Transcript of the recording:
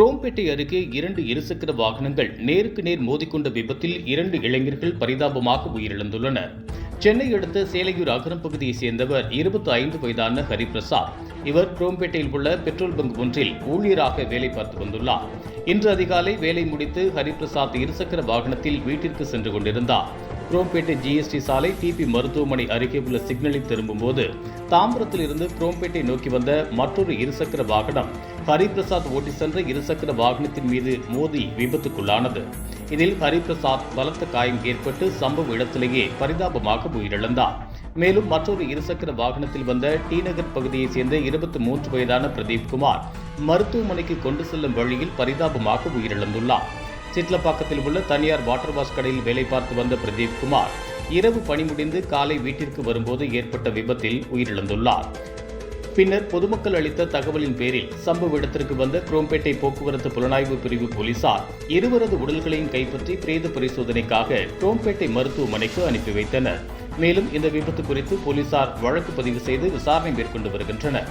குரோம்பேட்டை அருகே இரண்டு இருசக்கர வாகனங்கள் நேருக்கு நேர் மோதிக்கொண்ட விபத்தில் இரண்டு இளைஞர்கள் பரிதாபமாக உயிரிழந்துள்ளனர். சென்னை அடுத்த சேலையூர் அகரம் பகுதியைச் சேர்ந்தவர் இருபத்தி ஐந்து வயதான ஹரிபிரசாத். இவர் குரோம்பேட்டையில் உள்ள பெட்ரோல் பங்க் ஒன்றில் ஊழியராக வேலை பார்த்து வந்துள்ளார். இன்று அதிகாலை வேலை முடித்து ஹரிபிரசாத் இருசக்கர வாகனத்தில் வீட்டிற்கு சென்று கொண்டிருந்தார். குரோம்பேட்டை ஜிஎஸ்டி சாலை டிபி மருத்துவமனை அருகே உள்ள சிக்னலில் திரும்பும்போது தாம்பரத்தில் இருந்து குரோம்பேட்டை நோக்கி வந்த மற்றொரு இருசக்கர வாகனம் ஹரிபிரசாத் ஓட்டி சென்ற இருசக்கர வாகனத்தின் மீது மோதி விபத்துக்குள்ளானது. இதில் ஹரிபிரசாத் பலத்த காயம் ஏற்பட்டு சம்பவ இடத்திலேயே பரிதாபமாக உயிரிழந்தார். மேலும் மற்றொரு இருசக்கர வாகனத்தில் வந்த டி நகர் பகுதியைச் சேர்ந்த இருபத்தி மூன்று வயதான பிரதீப் குமார் மருத்துவமனைக்கு கொண்டு செல்லும் வழியில் பரிதாபமாக உயிரிழந்துள்ளார். சிட்லப்பாக்கத்தில் உள்ள தனியார் வாட்டர் வாஷ் கடையில் வேலை பார்த்து வந்த பிரதீப் குமார் இரவு பணி முடிந்து காலை வீட்டிற்கு வரும்போது ஏற்பட்ட விபத்தில் உயிரிழந்துள்ளார். பின்னர் பொதுமக்கள் அளித்த தகவலின் பேரில் சம்பவ இடத்திற்கு வந்த குரோம்பேட்டை போக்குவரத்து புலனாய்வு பிரிவு போலீசார் இருவரது உடல்களையும் கைப்பற்றி பிரேத பரிசோதனைக்காக குரோம்பேட்டை மருத்துவமனைக்கு அனுப்பி வைத்தனர். மேலும் இந்த விபத்து குறித்து போலீசார் வழக்கு பதிவு செய்து விசாரணை மேற்கொண்டு வருகின்றனர்.